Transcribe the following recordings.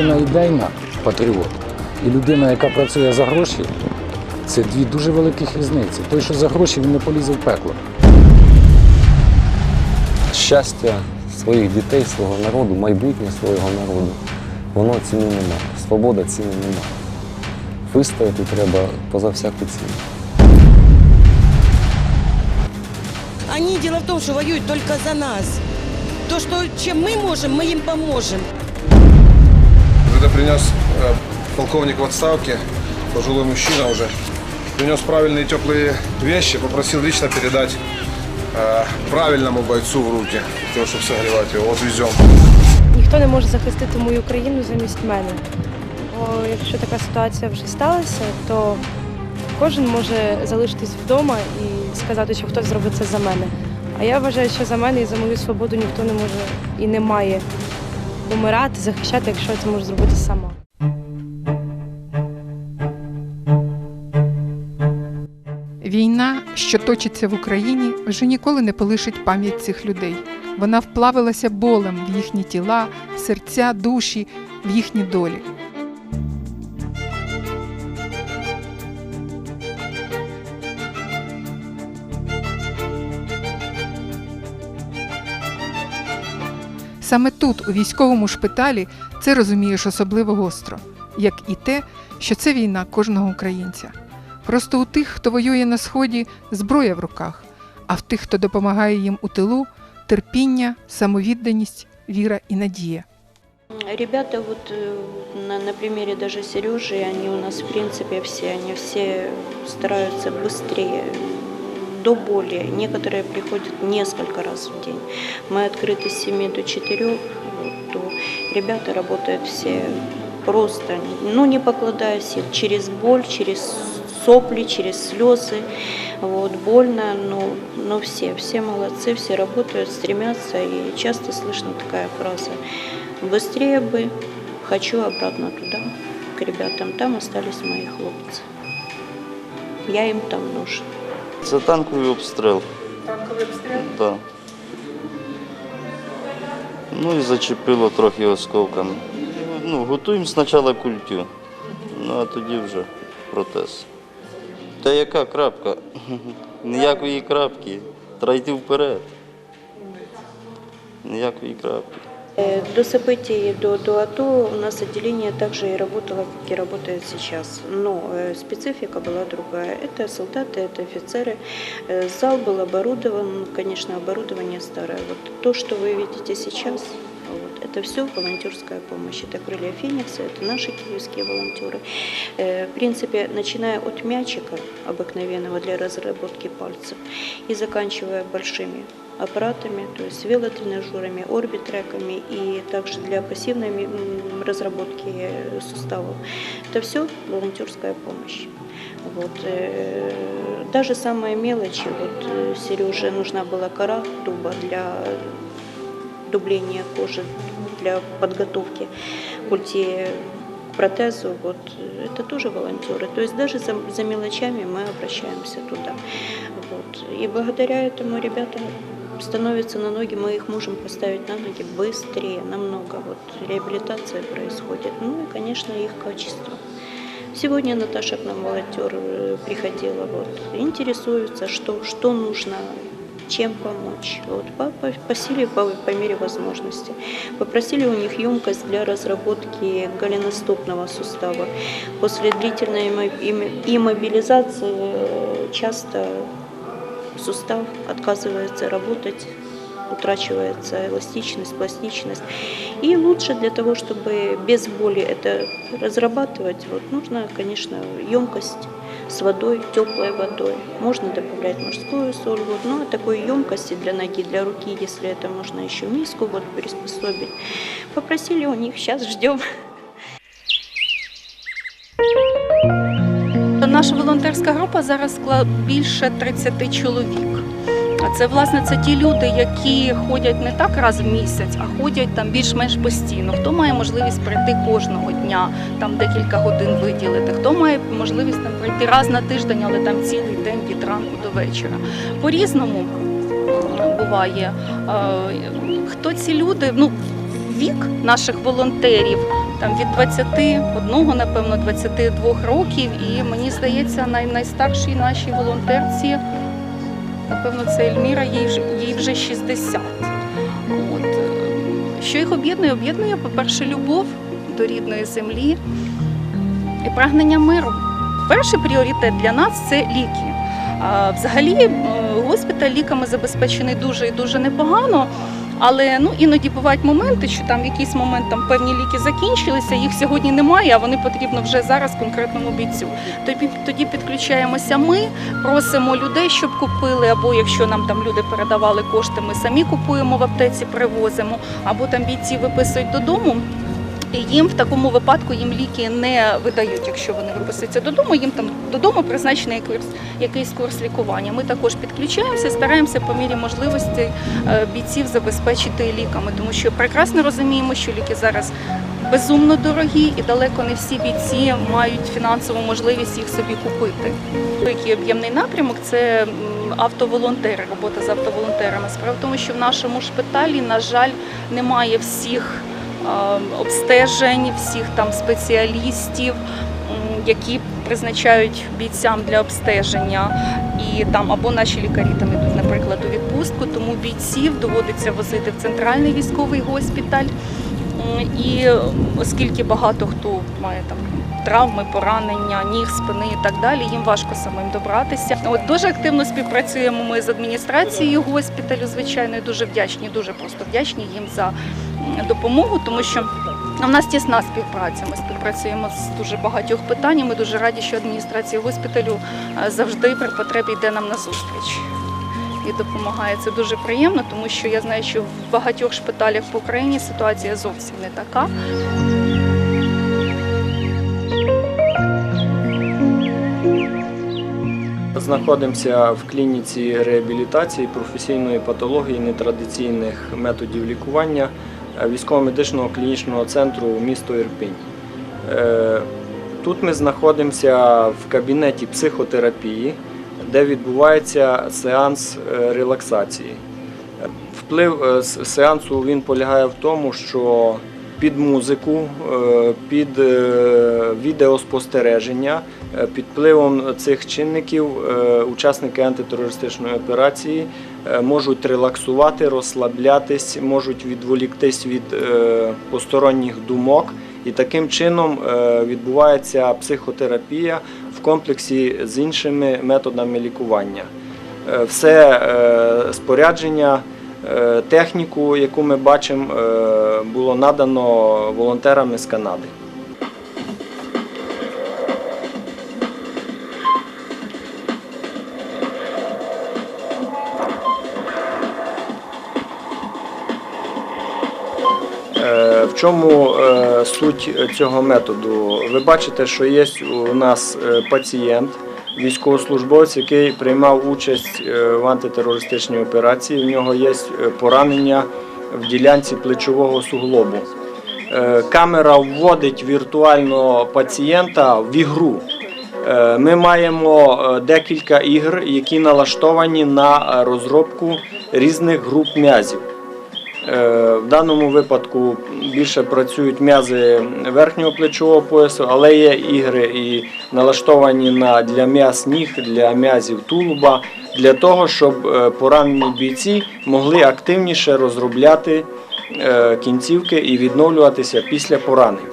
людина ідейна, патріот, і людина, яка працює за гроші, це дві дуже великих різниці. Той, що за гроші, він не полізе в пекло. щастя своїх дітей, свого народу, майбутнє свого народу, воно ціни нема. Свобода ціни нема. Вистояти треба поза всяку ціну. Они, дело в том, что воюют только за нас. То, что, чем мы можем, мы им поможем Когда принес э, полковник в отставке, пожилой мужчина уже, принес правильные теплые вещи, попросил лично передать э, правильному бойцу в руки, для того, чтобы согревать его. Вот везем. Ніхто не може захистити мою країну замість мене. Бо якщо така ситуація вже сталася, то кожен може залишитись вдома і сказати, що хтось зробить це за мене. А я вважаю, що за мене і за мою свободу ніхто не може і не має умирати, захищати, якщо це можу зробити сама. Війна, що точиться в Україні, вже ніколи не полишить пам'ять цих людей. Вона вплавилася болем в їхні тіла, серця, душі, в їхні долі. Саме тут, у військовому шпиталі, це розумієш особливо гостро, як і те, що це війна кожного українця. Просто у тих, хто воює на сході, зброя в руках, а в тих, хто допомагає їм у тилу, терпіння, самовідданість, віра і надія. Ребята, вот э, на, на примере даже Сережи, они у нас в принципе все, они все стараются быстрее, до боли. Некоторые приходят несколько раз в день. Мы открыты с 7 до 4, вот, ребята работают все просто, ну не покладая сил, через боль, через сопли, через слезы. Вот, больно, но, но все, все молодцы, все работают, стремятся. И часто слышно такая фраза Быстрее бы, хочу обратно туда, к ребятам. Там остались мои хлопцы. Я им там нужен. Це танковий обстріл. Танковий обстріл? Да. Ну і зачепило трохи осколками. Ну, готуємо спочатку культю, ну а тоді вже протез. Та яка крапка? Ніякої крапки. Треба йти вперед. Ніякої крапки. Э, До событий, до, до АТО у нас отделение также и работало, как и работает сейчас. Но э, специфика была другая. Это солдаты, это офицеры. Э, Зал был оборудован, конечно, оборудование старое. Вот то, что вы видите сейчас, вот, это все волонтерская помощь. Это крылья Феникса, это наши киевские волонтеры. В принципе, начиная от мячика обыкновенного для разработки пальцев и заканчивая большими аппаратами, то есть велотренажерами, орбитреками и также для пассивной разработки суставов. Это все волонтерская помощь. Вот. э, Даже самые мелочи, вот э, Сереже нужна была кора дуба для дубления кожи, для подготовки культи к протезу, вот это тоже волонтеры. То есть даже за, за мелочами мы обращаемся туда. Вот. И благодаря этому ребята становятся на ноги, мы их можем поставить на ноги быстрее, намного. Вот реабилитация происходит. Ну и, конечно, их качество. Сегодня Наташа к нам волонтер приходила, вот, интересуется, что, что нужно, чем помочь. Вот, по, по, силе, по, по мере возможности. Попросили у них емкость для разработки голеностопного сустава. После длительной иммо- иммо- иммобилизации э, часто сустав отказывается работать, утрачивается эластичность, пластичность. И лучше для того, чтобы без боли это разрабатывать, вот, нужно, конечно, емкость с водой, теплой водой. Можно добавлять морскую соль, вот, но такой емкости для ноги, для руки, если это можно еще миску вот приспособить. Попросили у них, сейчас ждем. Наша волонтерська група зараз скла більше 30 чоловік. Це власне це ті люди, які ходять не так раз в місяць, а ходять там більш-менш постійно. Хто має можливість прийти кожного дня, там декілька годин виділити, хто має можливість там прийти раз на тиждень, але там цілий день від ранку до вечора. По-різному е, буває. Е, Хто ці люди? Ну, вік наших волонтерів там від 21, напевно, 22 років. І мені здається, най, найстаршій нашій волонтерці, напевно, це Ельміра, їй, їй вже 60. От. е, Що їх об'єднує? Об'єднує, по-перше, любов до рідної землі і прагнення миру. Перший пріоритет для нас це ліки. Взагалі, госпіталь ліками забезпечений дуже і дуже непогано. Але ну іноді бувають моменти, що там в якийсь момент там певні ліки закінчилися, їх сьогодні немає, а вони потрібно вже зараз конкретному бійцю. Тоді тоді підключаємося ми, просимо людей, щоб купили, або якщо нам там люди передавали кошти, ми самі купуємо в аптеці, привозимо, або там бійці виписують додому. І їм в такому випадку їм ліки не видають, якщо вони виписуються додому. Їм там додому призначений курс, якийсь курс лікування. Ми також підключаємося, стараємося по мірі можливості е, бійців забезпечити ліками, тому що прекрасно розуміємо, що ліки зараз безумно дорогі, і далеко не всі бійці мають фінансову можливість їх собі купити. Який об'ємний напрямок це автоволонтери, робота з автоволонтерами. Справа в тому, що в нашому шпиталі, на жаль, немає всіх обстежень, всіх там спеціалістів, які призначають бійцям для обстеження. І там або наші лікарі там ідуть, наприклад, у відпустку, тому бійців доводиться возити в центральний військовий госпіталь. І оскільки багато хто має там травми, поранення, ніг, спини і так далі, їм важко самим добратися. От дуже активно співпрацюємо ми з адміністрацією госпіталю, звичайно, і дуже вдячні, дуже просто вдячні їм за допомогу, тому що у нас тісна співпраця. Ми співпрацюємо з дуже багатьох питань. Ми дуже раді, що адміністрація госпіталю е, завжди при потребі йде нам на зустріч і допомагає. Це дуже приємно, тому що я знаю, що в багатьох шпиталях по Україні ситуація зовсім не така. Знаходимося в клініці реабілітації професійної патології нетрадиційних методів лікування військово-медичного клінічного центру місто Ірпінь. Е, Тут ми знаходимося в кабінеті психотерапії, де відбувається сеанс е, релаксації. Е, Вплив е, сеансу він полягає в тому, що під музику, е, під е, відеоспостереження, е, під впливом цих чинників учасники антитерористичної операції можуть релаксувати, розслаблятись, можуть відволіктись від посторонніх думок. І таким чином відбувається психотерапія в комплексі з іншими методами лікування. Все спорядження, техніку, яку ми бачимо, е, було надано волонтерами з Канади. Е, В чому е, суть цього методу? Ви бачите, що є у нас е, пацієнт, військовослужбовець, який приймав участь е, в антитерористичній операції. У нього є е, поранення в ділянці плечового суглобу. Е, Камера вводить віртуально пацієнта в ігру. Ми маємо декілька ігр, які налаштовані на розробку різних груп м'язів. Е, В даному випадку більше працюють м'язи верхнього плечового поясу, але є ігри і налаштовані на для м'яз ніг, для м'язів тулуба, для того, щоб е, поранені бійці могли активніше розробляти е, кінцівки і відновлюватися після поранень.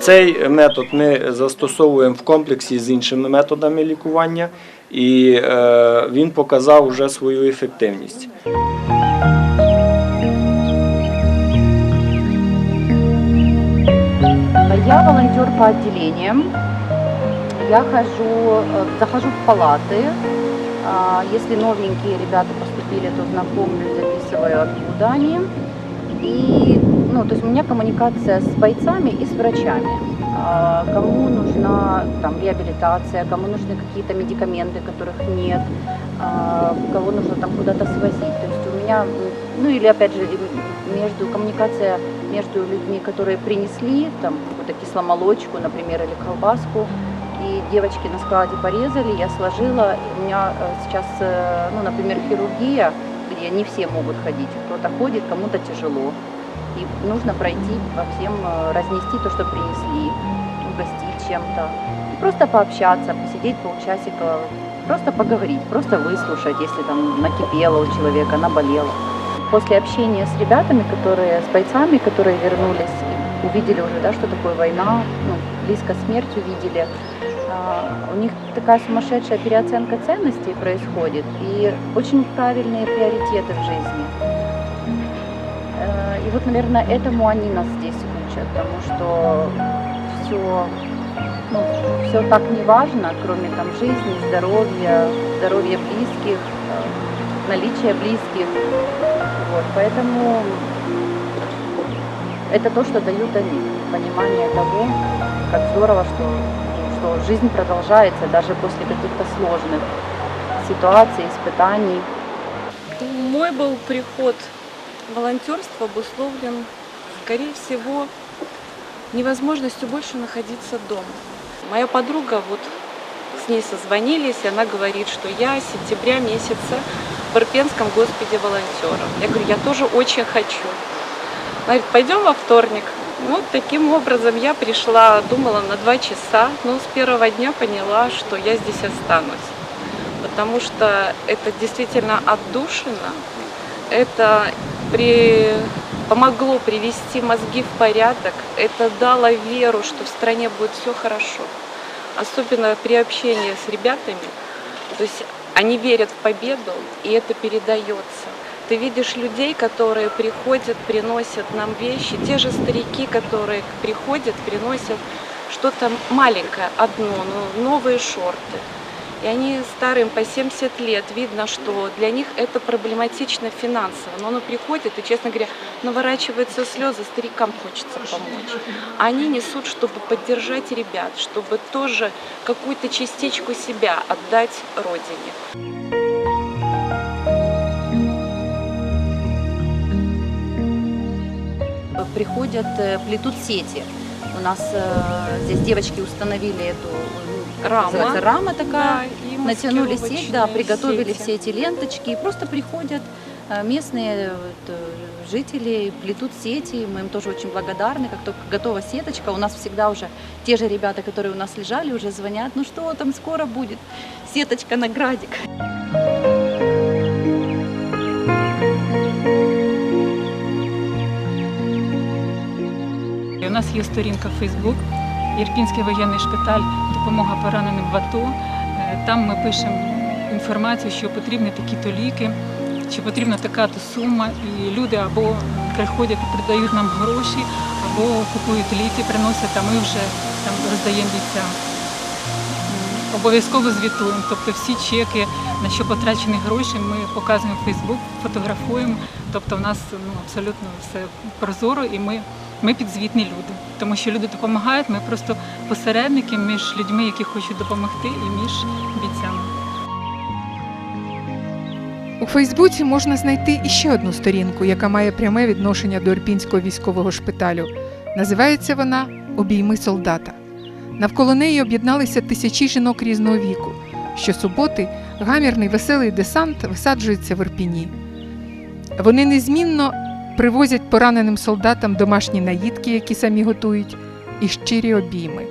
Цей метод ми застосовуємо в комплексі з іншими методами лікування, і він показав вже свою ефективність. Я волонтер по отделениям. Я хожу, э, захожу в палаты. А, Если новенькие ребята поступили, то знакомлюсь, записываю, откуда они. И, ну, то есть у меня коммуникация с бойцами и с врачами. А, Кому нужна там реабилитация, кому нужны какие-то медикаменты, которых нет, а, кого нужно там куда-то свозить. То есть у меня, ну или опять же, между коммуникация между людьми, которые принесли там какую-то кисломолочку, например, или колбаску, и девочки на складе порезали, я сложила. У меня э, сейчас, э, ну, например, хирургия, где не все могут ходить, кто-то ходит, кому-то тяжело. и нужно пройти по всем, э, разнести то, что принесли, угостить чем-то. Просто пообщаться, посидеть полчасика, просто поговорить, просто выслушать, если там накипело у человека, наболело. После общения с ребятами, которые, с бойцами, которые вернулись, увидели уже, да, что такое война, ну, близко смерть увидели, а, у них такая сумасшедшая переоценка ценностей происходит и очень правильные приоритеты в жизни. Э, И вот, наверное, этому они нас здесь учат, потому что все, ну, все так не важно, кроме там жизни, здоровья, здоровья близких, наличия близких. Вот, поэтому это то, что дают они, понимание того, как здорово, что, что жизнь продолжается даже после каких-то сложных ситуаций, испытаний. Мой был приход в волонтерство обусловлен, скорее всего, невозможностью больше находиться дома. Моя подруга, вот с ней созвонились, и она говорит, что я с сентября месяца в Арпенском госпитале волонтеров. Я говорю, я тоже очень хочу. Она говорит, пойдем во вторник. Вот таким образом я пришла, думала на два часа, но с первого дня поняла, что я здесь останусь. Потому что это действительно отдушина, это при... помогло привести мозги в порядок, это дало веру, что в стране будет все хорошо. Особенно при общении с ребятами. То есть они верят в победу, и это передается. Ты видишь людей, которые приходят, приносят нам вещи, те же старики, которые приходят, приносят что-то маленькое, одно, ну, новые шорты. И они старым по 70 лет, видно, что для них это проблематично финансово. Но оно приходит, и, честно говоря, наворачиваются слезы, старикам хочется помочь. Они несут, чтобы поддержать ребят, чтобы тоже какую-то частичку себя отдать Родине. Приходят, э, плетут сети. У нас э, здесь девочки установили эту Рама. называется, рама такая, и натянули сеть, да, приготовили сети. все эти ленточки, и просто приходят э, местные вот, э, жители, плетут сети, мы им тоже очень благодарны, как только готова сеточка, у нас всегда уже те же ребята, которые у нас лежали, уже звонят, ну что там скоро будет, сеточка на градик. У нас є сторінка в Фейсбук, Ірпінський воєнний шпиталь, допомога пораненим в АТО. Е, Там ми пишемо інформацію, що потрібні такі-то ліки, чи потрібна така-то сума. І люди або приходять і придають нам гроші, або купують ліки, приносять, а ми вже там роздаємо бійцям. Обов'язково звітуємо, тобто всі чеки, на що потрачені гроші, ми показуємо в Фейсбук, фотографуємо. Тобто в нас ну, абсолютно все прозоро і ми, ми підзвітні люди. Тому що люди допомагають, ми просто посередники між людьми, які хочуть допомогти, і між бійцями. У Фейсбуці можна знайти іще одну сторінку, яка має пряме відношення до Ірпінського військового шпиталю. Називається вона Обійми солдата. Навколо неї об'єдналися тисячі жінок різного віку. Щосуботи гамірний веселий десант висаджується в Ірпіні. Вони незмінно привозять пораненим солдатам домашні наїдки, які самі готують, і щирі обійми.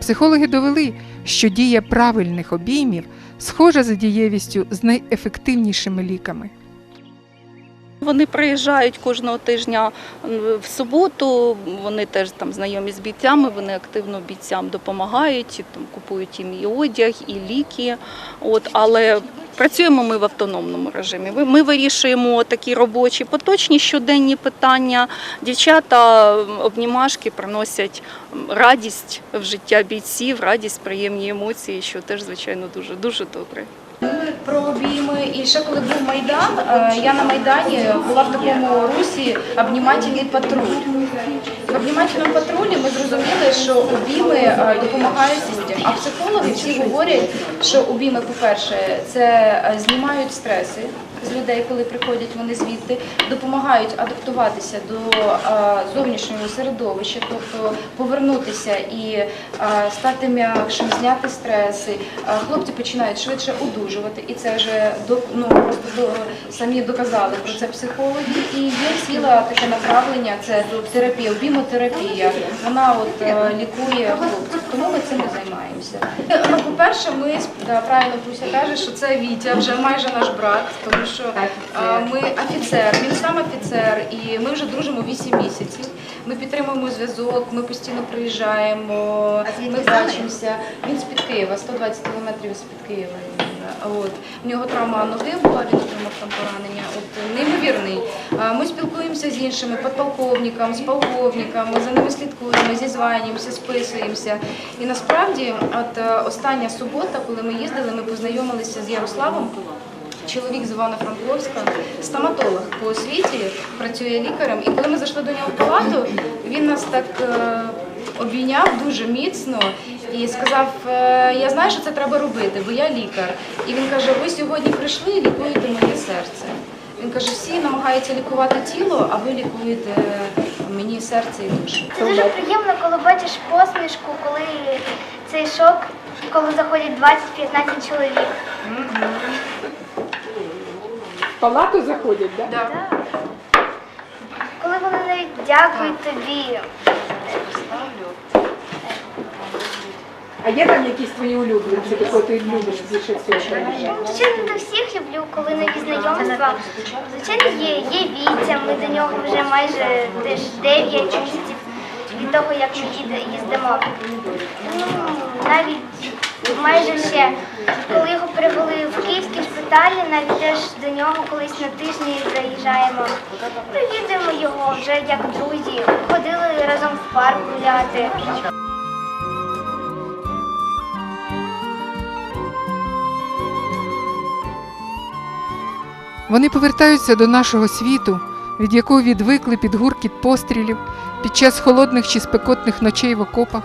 Психологи довели, що дія правильних обіймів схожа за дієвістю з найефективнішими ліками. Вони приїжджають кожного тижня в суботу. Вони теж там знайомі з бійцями. Вони активно бійцям допомагають, і, там купують їм і одяг, і ліки. От але працюємо ми в автономному режимі. Ми- вирішуємо такі робочі поточні щоденні питання. Дівчата обнімашки приносять радість в життя бійців, радість, приємні емоції, що теж звичайно дуже дуже добре. Про обійми і ще коли був майдан, е, я на майдані була в такому русі обнімательний патруль. В обнімательному патрулі ми зрозуміли, що обійми е, допомагають людям. А психологи всі говорять, що обійми, по-перше, це е, знімають стреси, з людей, коли приходять вони звідти, допомагають адаптуватися до зовнішнього середовища, тобто повернутися і стати м'якшим, зняти стреси. Хлопці починають швидше одужувати, і це вже ну, просто до, самі доказали про це психологи. І є ціла таке направлення, це терапія, бімотерапія. Вона от е, лікує хлопців, тому ми цим і займаємося. По-перше, ми да, правильно Пуся каже, що це Вітя, вже майже наш брат, тому що а, ми офіцер, він сам офіцер, і ми вже дружимо 8 місяців. Ми підтримуємо зв'язок, ми постійно приїжджаємо, ми бачимося. Він з-під Києва, 120 кілометрів з-під Києва. він, е, От. У нього травма ноги була, він отримав там поранення. От, неймовірний. Ми спілкуємося з іншими підполковниками, з полковниками, за ними слідкуємо, зізванюємося, списуємося. І насправді, от е, остання субота, коли ми їздили, ми познайомилися з Ярославом. Чоловік з Івано-Франковська, стоматолог по освіті, працює лікарем. І коли ми зайшли до нього в палату, він нас так е, обійняв дуже міцно і сказав: е, Я знаю, що це треба робити, бо я лікар. І він каже: Ви сьогодні прийшли і лікуєте моє серце. Він каже, всі намагаються лікувати тіло, а ви лікуєте мені серце і душу. Це дуже приємно, коли бачиш посмішку, коли цей шок, коли заходять 20-15 чоловік. В палату заходять, так? Да. Коли вони навіть дякують тобі. А є там якісь твої улюбленці, до ти любиш більше всього? Звичайно, до всіх люблю, коли нові знайомства. Звичайно, є, є Вітя, ми до нього вже майже теж 9 місяців від того, як ми їде- їздимо. Ну, навіть майже ще, коли перевели в київські шпиталі, навіть теж до нього колись на тижні заїжджаємо. Привідуємо його вже як друзі. Ходили разом в парк гуляти. Вони повертаються до нашого світу, від якого відвикли під гуркіт пострілів під час холодних чи спекотних ночей в окопах.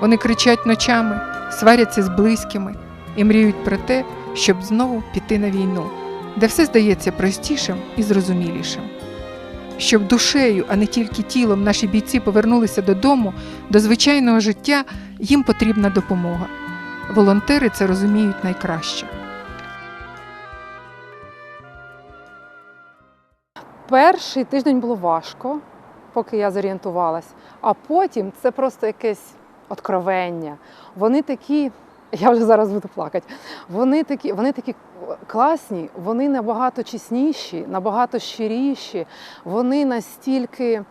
Вони кричать ночами, сваряться з близькими і мріють про те, щоб знову піти на війну, де все здається простішим і зрозумілішим. Щоб душею, а не тільки тілом, наші бійці повернулися додому, до звичайного життя, їм потрібна допомога. Волонтери це розуміють найкраще. Перший тиждень було важко, поки я зорієнтувалась, а потім це просто якесь откровення. Вони такі, я вже зараз буду плакати. Вони такі, вони такі класні, вони набагато чесніші, набагато щиріші, вони настільки.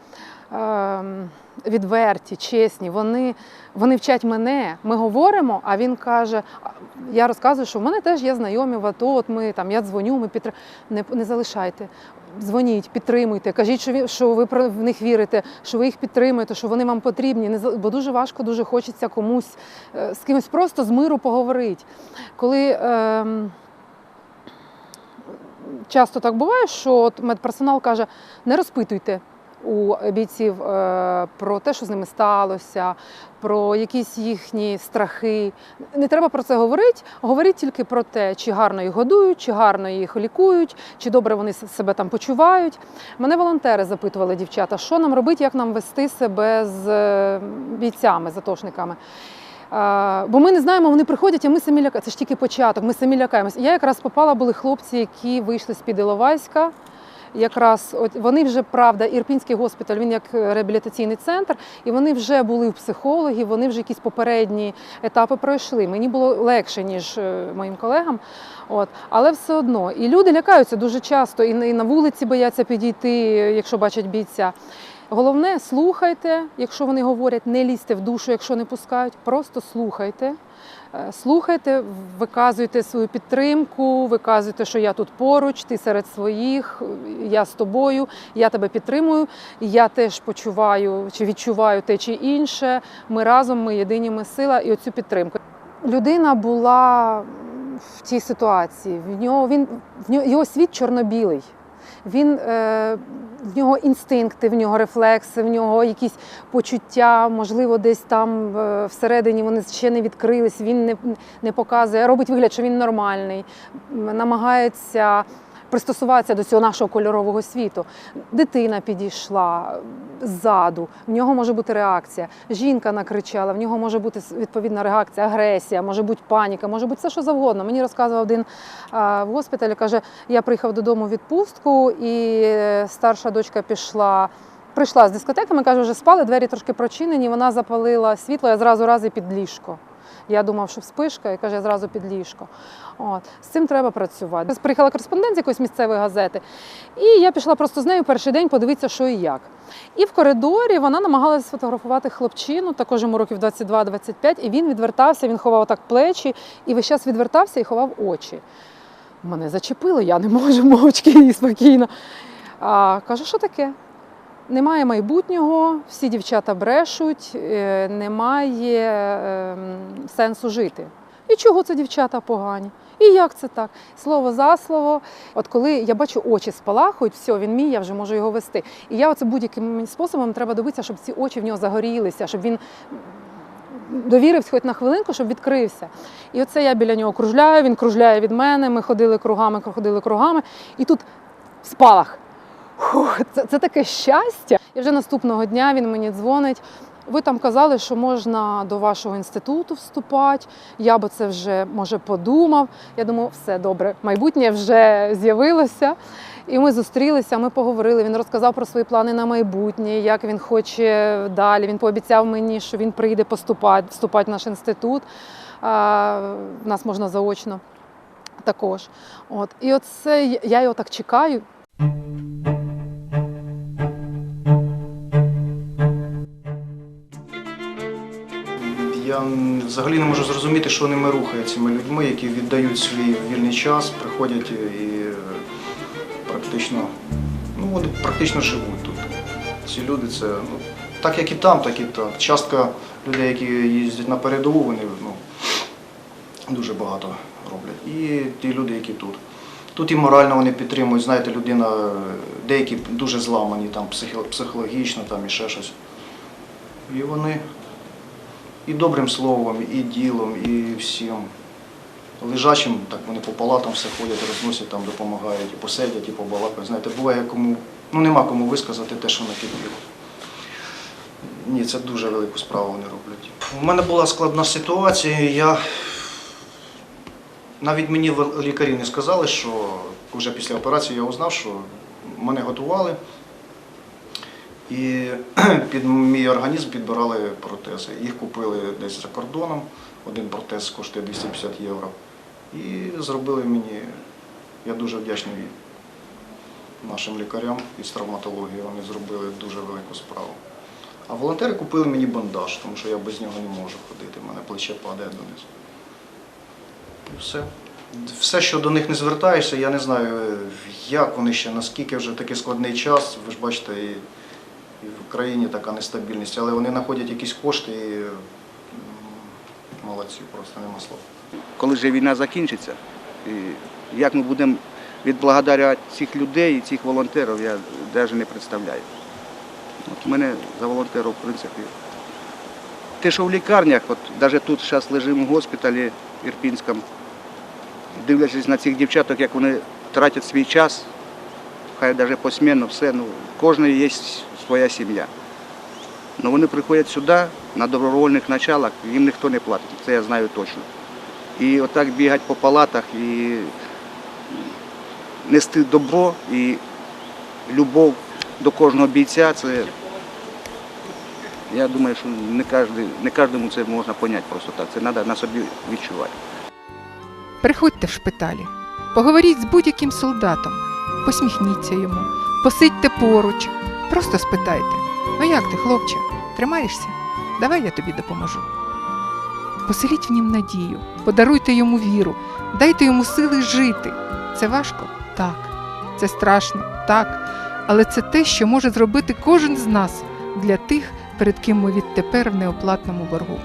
ем, Відверті, чесні, вони, вони вчать мене. Ми говоримо, а він каже: я розказую, що в мене теж є знайомі в АТО, от ми там, я дзвоню, ми підтримуємо. Не, не залишайте дзвоніть, підтримуйте, кажіть, що ви, що ви про- в них вірите, що ви їх підтримуєте, що вони вам потрібні. Не бо дуже важко, дуже хочеться комусь е, з кимось просто з миру поговорити. Коли ем, часто так буває, що от медперсонал каже: не розпитуйте. У бійців е, про те, що з ними сталося, про якісь їхні страхи. Не треба про це говорити. Говоріть тільки про те, чи гарно їх годують, чи гарно їх лікують, чи добре вони себе там почувають. Мене волонтери запитували, дівчата, що нам робити, як нам вести себе з е, бійцями, з атошниками. Е, Бо ми не знаємо, вони приходять, а ми самі лякаємося. Це ж тільки початок, ми самі лякаємося. Я якраз попала, були хлопці, які вийшли з-під Іловайська. Якраз от вони вже правда, Ірпінський госпіталь, він як реабілітаційний центр, і вони вже були в психологів, вони вже якісь попередні етапи пройшли. Мені було легше, ніж е, моїм колегам. От. Але все одно. І люди лякаються дуже часто, і на вулиці бояться підійти, якщо бачать бійця. Головне, слухайте, якщо вони говорять, не лізьте в душу, якщо не пускають, просто слухайте. Е, Слухайте, виказуйте свою підтримку, виказуйте, що я тут поруч, ти серед своїх, я з тобою, я тебе підтримую, я теж почуваю чи відчуваю те чи інше. Ми разом, ми єдині, ми сила і оцю підтримку. Людина була в цій ситуації. В нього він в нього його світ чорно-білий. Він е, в нього інстинкти, в нього рефлекси, в нього якісь почуття, можливо, десь там е, всередині вони ще не відкрились. Він не, не показує, робить вигляд, що він нормальний, намагається пристосуватися до цього нашого кольорового світу. Дитина підійшла ззаду, в нього може бути реакція. Жінка накричала, в нього може бути відповідна реакція, агресія, може бути паніка, може бути все, що завгодно. Мені розказував один в госпіталі, каже, я приїхав додому в відпустку, і е, старша дочка пішла. Прийшла з дискотеки, ми каже, вже спали, двері трошки прочинені, вона запалила світло, я зразу раз і під ліжко. Я думав, що вспишка, і каже, я зразу під ліжко. От. З цим треба працювати. Приїхала кореспондент з якоїсь місцевої газети, і я пішла просто з нею перший день подивитися, що і як. І в коридорі вона намагалася сфотографувати хлопчину, також йому років 22-25, і він відвертався, він ховав так плечі, і весь час відвертався і ховав очі. Мене зачепило, я не можу мовчки і спокійно. А, кажу, що таке? Немає майбутнього, всі дівчата брешуть, е, немає ем, сенсу жити. І чого це дівчата погані? І як це так? Слово за слово. От коли я бачу очі спалахують, все, він мій, я вже можу його вести. І я оце будь-яким способом треба добитися, щоб ці очі в нього загорілися, щоб він довірився хоч на хвилинку, щоб відкрився. І оце я біля нього кружляю, він кружляє від мене, ми ходили кругами, ходили кругами. І тут спалах. Це, це таке щастя. І вже наступного дня він мені дзвонить. Ви там казали, що можна до вашого інституту вступати. Я би це вже може подумав. Я думаю, все добре, майбутнє вже з'явилося. І ми зустрілися, ми поговорили. Він розказав про свої плани на майбутнє, як він хоче далі. Він пообіцяв мені, що він прийде поступати, вступати в наш інститут. А, нас можна заочно також. От. І оце я його так чекаю. Я взагалі не можу зрозуміти, що ними рухає цими людьми, які віддають свій вільний час, приходять і практично, ну, практично живуть тут. Ці люди це ну, так як і там, так і там. Частка людей, які їздять на передову, вони ну, дуже багато роблять. І ті люди, які тут. Тут і морально вони підтримують, знаєте, людина, деякі дуже зламані там, психологічно там, і ще щось. І вони і добрим словом, і ділом, і всім. Лежачим, так вони по палатам все ходять, розносять, там допомагають, і посидять, і побалакають. Знаєте, буває кому, ну нема кому висказати те, що накипіло. Ні, це дуже велику справу вони роблять. У мене була складна ситуація, я навіть мені лікарі не сказали, що вже після операції я узнав, що мене готували. І під мій організм підбирали протези. Їх купили десь за кордоном. Один протез коштує 250 євро. І зробили мені, я дуже вдячний нашим лікарям із травматології, вони зробили дуже велику справу. А волонтери купили мені бандаж, тому що я без нього не можу ходити, в мене плече падає донизу. І все. Все, що до них не звертаєшся, я не знаю, як вони ще, наскільки вже такий складний час, ви ж бачите, в країні така нестабільність, але вони знаходять якісь кошти і молодці, просто нема слов. коли вже війна закінчиться, і як ми будемо відблагодаряти цих людей і цих волонтерів, я навіть не представляю. От мене за волонтерів, в принципі, те, що в лікарнях, от навіть тут зараз лежимо в госпіталі Ірпінському, дивлячись на цих дівчаток, як вони тратять свій час, хай навіть посмінно, все, ну, кожної є своя сім'я. Ну вони приходять сюди на добровольних началах, їм ніхто не платить, це я знаю точно. І отак бігати по палатах і нести добро і любов до кожного бійця, це я думаю, що не кожен, не кожному це можна поняти просто так. Це треба на собі відчувати. Приходьте в шпиталі, поговоріть з будь-яким солдатом, посміхніться йому, посидьте поруч, просто спитайте: ну як ти, хлопче, тримаєшся? Давай я тобі допоможу. Поселіть в нім надію, подаруйте йому віру, дайте йому сили жити. Це важко? Так. Це страшно, так. Але це те, що може зробити кожен з нас для тих, перед ким ми відтепер в неоплатному боргу.